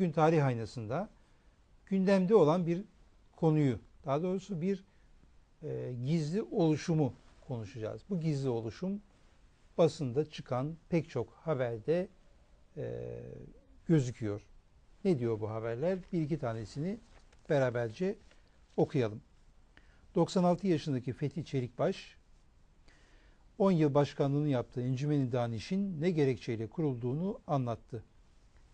bugün tarih aynasında gündemde olan bir konuyu, daha doğrusu bir e, gizli oluşumu konuşacağız. Bu gizli oluşum basında çıkan pek çok haberde e, gözüküyor. Ne diyor bu haberler? Bir iki tanesini beraberce okuyalım. 96 yaşındaki Fethi Çelikbaş 10 yıl başkanlığını yaptığı Encümeni Daniş'in ne gerekçeyle kurulduğunu anlattı.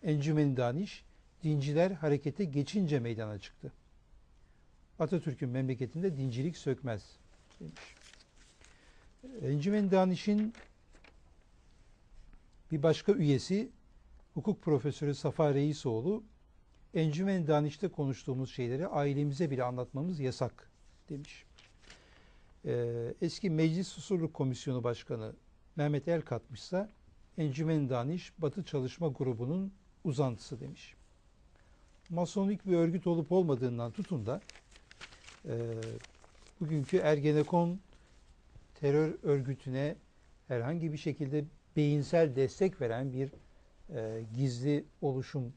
Encümeni Daniş, dinciler harekete geçince meydana çıktı. Atatürk'ün memleketinde dincilik sökmez demiş. Encümeni Daniş'in bir başka üyesi hukuk profesörü Safa Reisoğlu Encümen Daniş'te konuştuğumuz şeyleri ailemize bile anlatmamız yasak demiş. Ee, eski Meclis Susurluk Komisyonu Başkanı Mehmet El katmışsa Encümen Daniş Batı Çalışma Grubu'nun uzantısı demiş. Masonik bir örgüt olup olmadığından tutun da e, bugünkü Ergenekon terör örgütüne herhangi bir şekilde beyinsel destek veren bir e, gizli oluşum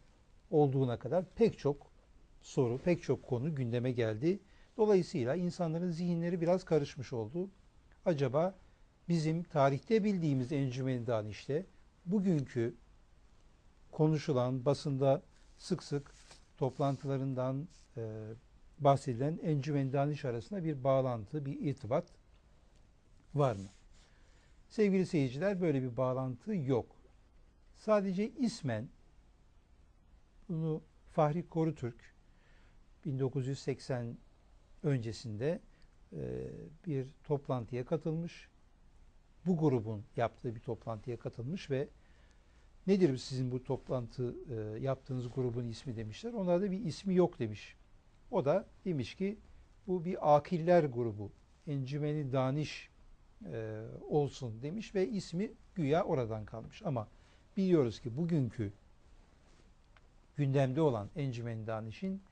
olduğuna kadar pek çok soru, pek çok konu gündeme geldi. Dolayısıyla insanların zihinleri biraz karışmış oldu. Acaba bizim tarihte bildiğimiz Encümeni Daniş'te bugünkü konuşulan basında sık sık toplantılarından e, bahsedilen Encümen Daniş arasında bir bağlantı, bir irtibat var mı? Sevgili seyirciler böyle bir bağlantı yok. Sadece ismen bunu Fahri Korutürk 1980 öncesinde e, bir toplantıya katılmış. Bu grubun yaptığı bir toplantıya katılmış ve nedir sizin bu toplantı e, yaptığınız grubun ismi demişler. Onlarda bir ismi yok demiş. O da demiş ki bu bir akiller grubu. Encümeni Daniş e, olsun demiş ve ismi güya oradan kalmış. Ama biliyoruz ki bugünkü gündemde olan Encümen Daniş'in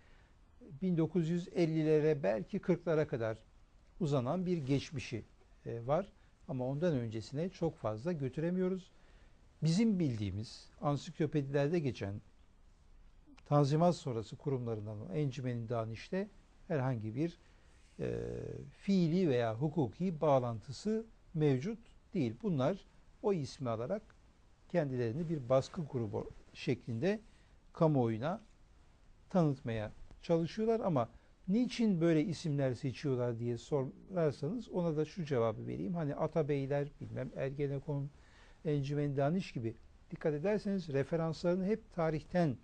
1950'lere belki 40'lara kadar uzanan bir geçmişi e, var. Ama ondan öncesine çok fazla götüremiyoruz. Bizim bildiğimiz ansiklopedilerde geçen Tanzimat sonrası kurumlarından Encümen Daniş'te herhangi bir e, fiili veya hukuki bağlantısı mevcut değil. Bunlar o ismi alarak kendilerini bir baskı grubu şeklinde kamuoyuna tanıtmaya çalışıyorlar ama niçin böyle isimler seçiyorlar diye sorarsanız ona da şu cevabı vereyim. Hani Atabeyler, bilmem Ergenekon, Encümen Daniş gibi dikkat ederseniz referanslarını hep tarihten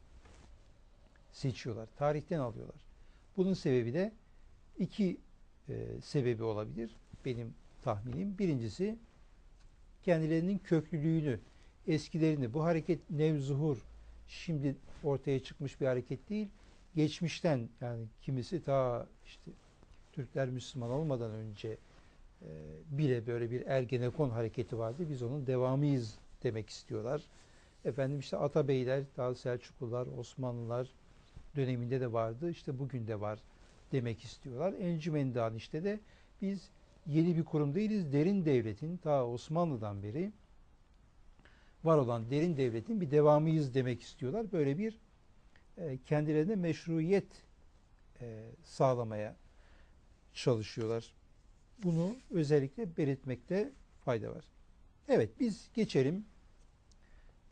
seçiyorlar. Tarihten alıyorlar. Bunun sebebi de iki e, sebebi olabilir benim tahminim. Birincisi kendilerinin köklülüğünü, eskilerini, bu hareket nevzuhur, şimdi ortaya çıkmış bir hareket değil. Geçmişten yani kimisi ta işte Türkler Müslüman olmadan önce e, bile böyle bir Ergenekon hareketi vardı. Biz onun devamıyız demek istiyorlar. Efendim işte Atabeyler, daha Selçuklular, Osmanlılar döneminde de vardı. İşte bugün de var demek istiyorlar. Encümen Daniş'te de biz yeni bir kurum değiliz. Derin devletin ta Osmanlı'dan beri var olan derin devletin bir devamıyız demek istiyorlar. Böyle bir e, kendilerine meşruiyet e, sağlamaya çalışıyorlar. Bunu özellikle belirtmekte fayda var. Evet biz geçelim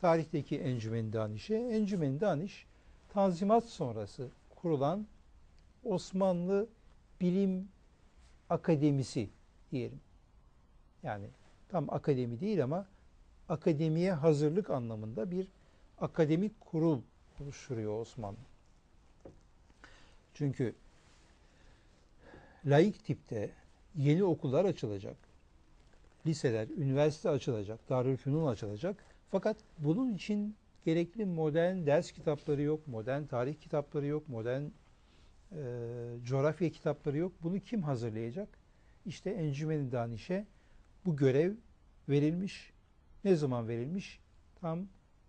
tarihteki Encümen Daniş'e. Encümen Daniş Tanzimat sonrası kurulan Osmanlı Bilim Akademisi diyelim. Yani tam akademi değil ama akademiye hazırlık anlamında bir akademik kurul oluşturuyor Osmanlı. Çünkü laik tipte yeni okullar açılacak. Liseler, üniversite açılacak, Darülfünun açılacak. Fakat bunun için gerekli modern ders kitapları yok, modern tarih kitapları yok, modern e, coğrafya kitapları yok. Bunu kim hazırlayacak? İşte Encümeni Daniş'e bu görev verilmiş. Ne zaman verilmiş? Tam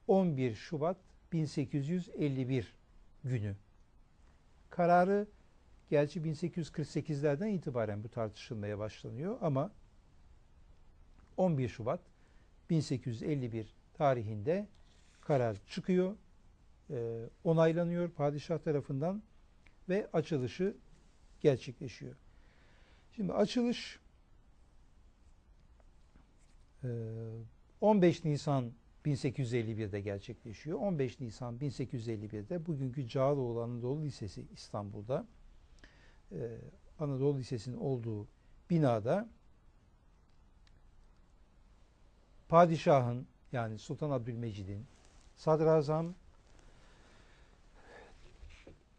11 Şubat 1851 günü. Kararı gerçi 1848'lerden itibaren bu tartışılmaya başlanıyor ama 11 Şubat 1851 tarihinde karar çıkıyor e, onaylanıyor padişah tarafından ve açılışı gerçekleşiyor. Şimdi açılış e, 15 Nisan 1851'de gerçekleşiyor. 15 Nisan 1851'de bugünkü Cağaloğlu Anadolu Lisesi İstanbul'da e, Anadolu Lisesi'nin olduğu binada padişahın yani Sultan Abdülmecid'in sadrazam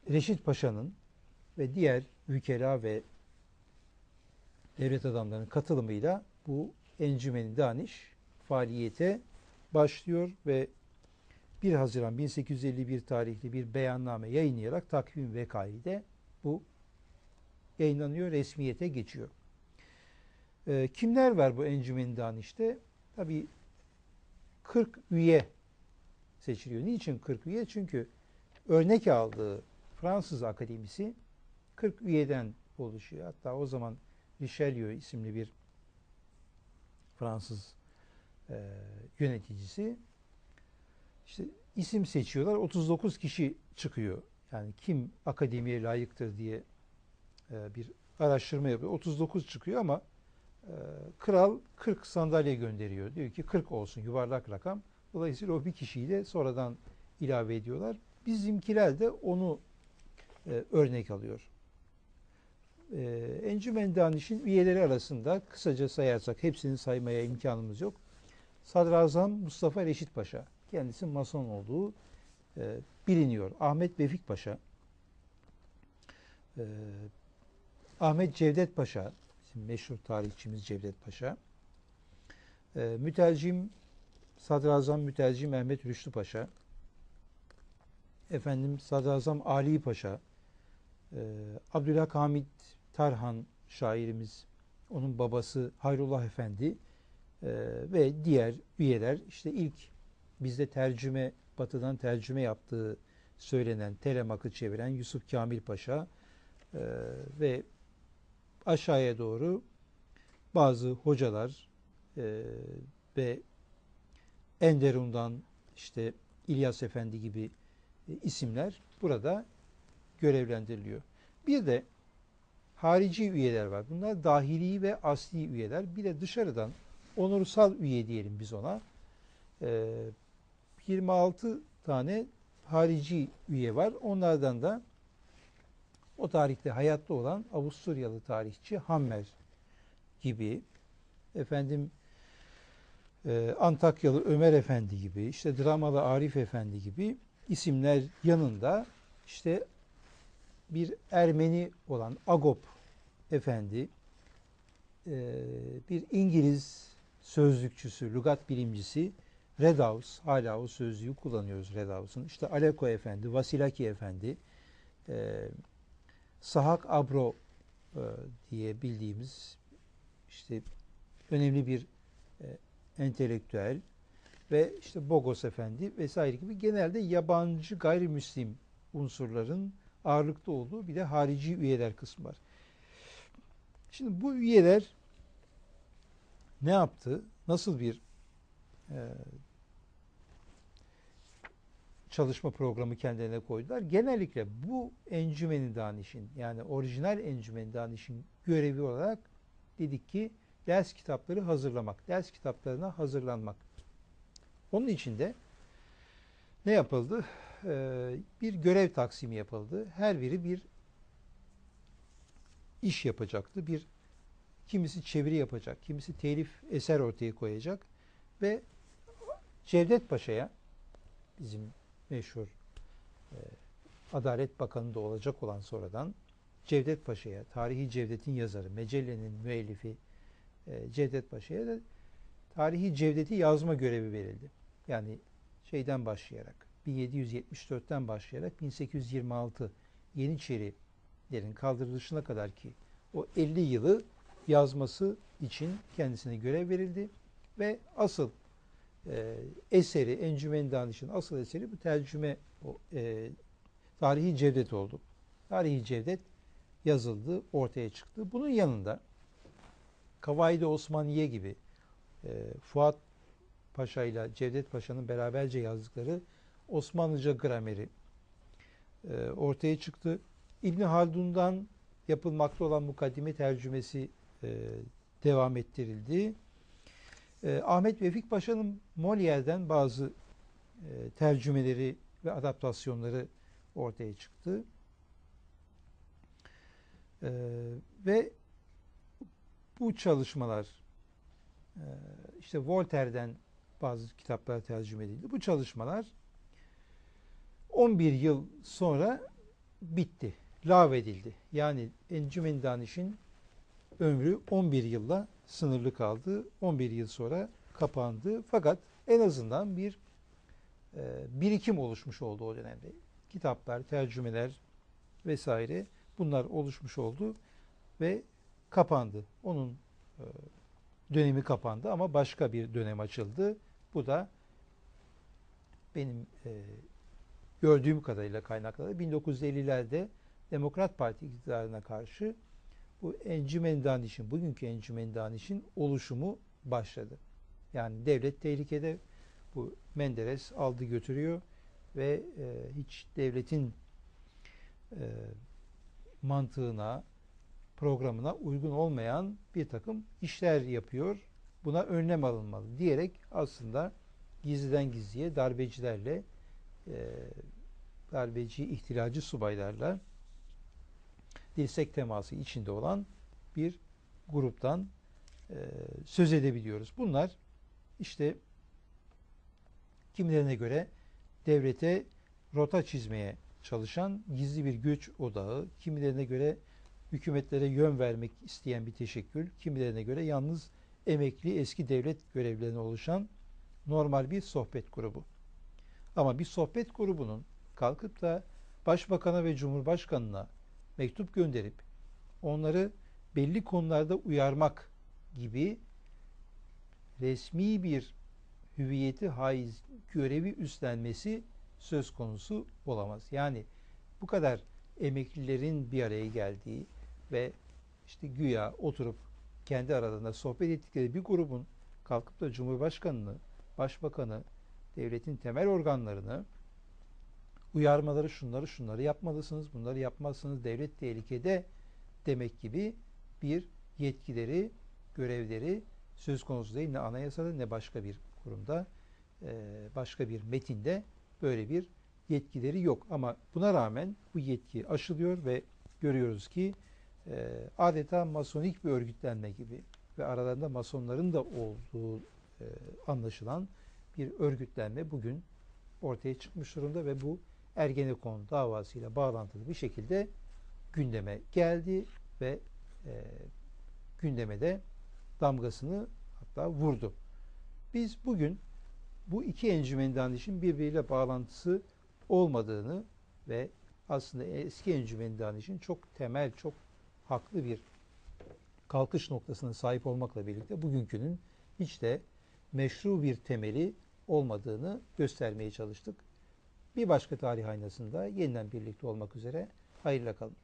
Reşit Paşa'nın ve diğer vükela ve devlet adamlarının katılımıyla bu Encümeni Daniş faaliyete başlıyor ve 1 Haziran 1851 tarihli bir beyanname yayınlayarak takvim vekayı de bu yayınlanıyor, resmiyete geçiyor. E, kimler var bu Encümeni Daniş'te? Tabii 40 üye seçiliyor. Niçin 40 üye? Çünkü örnek aldığı Fransız Akademisi 40 üyeden oluşuyor. Hatta o zaman Richelieu isimli bir Fransız e, yöneticisi işte isim seçiyorlar. 39 kişi çıkıyor. Yani kim akademiye layıktır diye bir araştırma yapıyor. 39 çıkıyor ama e, kral 40 sandalye gönderiyor. Diyor ki 40 olsun yuvarlak rakam. Dolayısıyla o bir kişiyi de sonradan ilave ediyorlar. Bizimkiler de onu e, örnek alıyor. E, Encümen Daniş'in üyeleri arasında kısaca sayarsak hepsini saymaya imkanımız yok. Sadrazam Mustafa Reşit Paşa. Kendisi mason olduğu e, biliniyor. Ahmet Vefik Paşa. Ahmet Cevdet Paşa. Meşhur tarihçimiz Cevdet Paşa. E, mütercim Sadrazam Mütercim Mehmet Rüştü Paşa. Efendim Sadrazam Ali Paşa. E, Abdülhak Hamit Tarhan şairimiz. Onun babası Hayrullah Efendi ee, ve diğer üyeler işte ilk bizde tercüme batıdan tercüme yaptığı söylenen Telemak'ı çeviren Yusuf Kamil Paşa ve aşağıya doğru bazı hocalar e, ve Enderun'dan işte İlyas Efendi gibi e, isimler burada görevlendiriliyor. Bir de harici üyeler var. Bunlar dahili ve asli üyeler. Bir de dışarıdan onursal üye diyelim biz ona. E, ee, 26 tane harici üye var. Onlardan da o tarihte hayatta olan Avusturyalı tarihçi Hammer gibi efendim e, Antakyalı Ömer Efendi gibi işte Dramalı Arif Efendi gibi isimler yanında işte bir Ermeni olan Agop Efendi e, bir İngiliz sözlükçüsü, lügat bilimcisi Redaus, hala o sözlüğü kullanıyoruz Redaus'un. İşte Aleko Efendi, Vasilaki Efendi, e, Sahak Abro e, diye bildiğimiz işte önemli bir e, entelektüel ve işte Bogos Efendi vesaire gibi genelde yabancı gayrimüslim unsurların ağırlıkta olduğu bir de harici üyeler kısmı var. Şimdi bu üyeler ne yaptı? Nasıl bir e, çalışma programı kendilerine koydular? Genellikle bu encümeni danişin yani orijinal encümeni danişin görevi olarak dedik ki ders kitapları hazırlamak, ders kitaplarına hazırlanmak. Onun için de ne yapıldı? Ee, bir görev taksimi yapıldı. Her biri bir iş yapacaktı, bir Kimisi çeviri yapacak, kimisi telif eser ortaya koyacak ve Cevdet Paşa'ya bizim meşhur e, Adalet Bakanı da olacak olan sonradan Cevdet Paşa'ya, Tarihi Cevdet'in yazarı, Mecelle'nin müellifi e, Cevdet Paşa'ya da Tarihi Cevdet'i yazma görevi verildi. Yani şeyden başlayarak 1774'ten başlayarak 1826 Yeniçerilerin kaldırılışına kadar ki o 50 yılı yazması için kendisine görev verildi ve asıl e, eseri Encümen Danış'ın asıl eseri bu tercüme o, e, Tarihi Cevdet oldu. Tarihi Cevdet yazıldı, ortaya çıktı. Bunun yanında Kavaide Osmaniye gibi e, Fuat Paşa ile Cevdet Paşa'nın beraberce yazdıkları Osmanlıca grameri e, ortaya çıktı. İbn Haldun'dan yapılmakta olan mukaddime tercümesi e, devam ettirildi. E, Ahmet Vefik Paşa'nın Molière'den bazı e, tercümeleri ve adaptasyonları ortaya çıktı. E, ve bu çalışmalar e, işte Voltaire'den bazı kitaplar tercüme edildi. Bu çalışmalar 11 yıl sonra bitti, lağvedildi. Yani Encümen Daniş'in ömrü 11 yılla sınırlı kaldı. 11 yıl sonra kapandı. Fakat en azından bir e, birikim oluşmuş oldu o dönemde. Kitaplar, tercümeler vesaire bunlar oluşmuş oldu ve kapandı. Onun e, dönemi kapandı ama başka bir dönem açıldı. Bu da benim e, gördüğüm kadarıyla kaynakları 1950'lerde Demokrat Parti iktidarına karşı bu Encümen Daniş'in, bugünkü Encümen Daniş'in oluşumu başladı. Yani devlet tehlikede bu Menderes aldı götürüyor ve e, hiç devletin e, mantığına, programına uygun olmayan bir takım işler yapıyor. Buna önlem alınmalı diyerek aslında gizliden gizliye darbecilerle e, darbeci ihtilacı subaylarla dirsek teması içinde olan bir gruptan e, söz edebiliyoruz. Bunlar işte kimilerine göre devlete rota çizmeye çalışan gizli bir güç odağı, kimilerine göre hükümetlere yön vermek isteyen bir teşekkül, kimilerine göre yalnız emekli eski devlet görevlilerine oluşan normal bir sohbet grubu. Ama bir sohbet grubunun kalkıp da başbakana ve cumhurbaşkanına mektup gönderip onları belli konularda uyarmak gibi resmi bir hüviyeti haiz görevi üstlenmesi söz konusu olamaz. Yani bu kadar emeklilerin bir araya geldiği ve işte güya oturup kendi aralarında sohbet ettikleri bir grubun kalkıp da Cumhurbaşkanını, Başbakanı, devletin temel organlarını uyarmaları şunları şunları yapmalısınız, bunları yapmazsınız, devlet tehlikede demek gibi bir yetkileri, görevleri söz konusu değil. Ne anayasada ne başka bir kurumda, başka bir metinde böyle bir yetkileri yok. Ama buna rağmen bu yetki aşılıyor ve görüyoruz ki adeta masonik bir örgütlenme gibi ve aralarında masonların da olduğu anlaşılan bir örgütlenme bugün ortaya çıkmış durumda ve bu Ergenekon davasıyla bağlantılı bir şekilde gündeme geldi ve e, gündeme damgasını hatta vurdu. Biz bugün bu iki encümenden işin birbiriyle bağlantısı olmadığını ve aslında eski encümenden işin çok temel, çok haklı bir kalkış noktasına sahip olmakla birlikte bugünkünün hiç de meşru bir temeli olmadığını göstermeye çalıştık. Bir başka tarih aynasında yeniden birlikte olmak üzere hayırla kalın.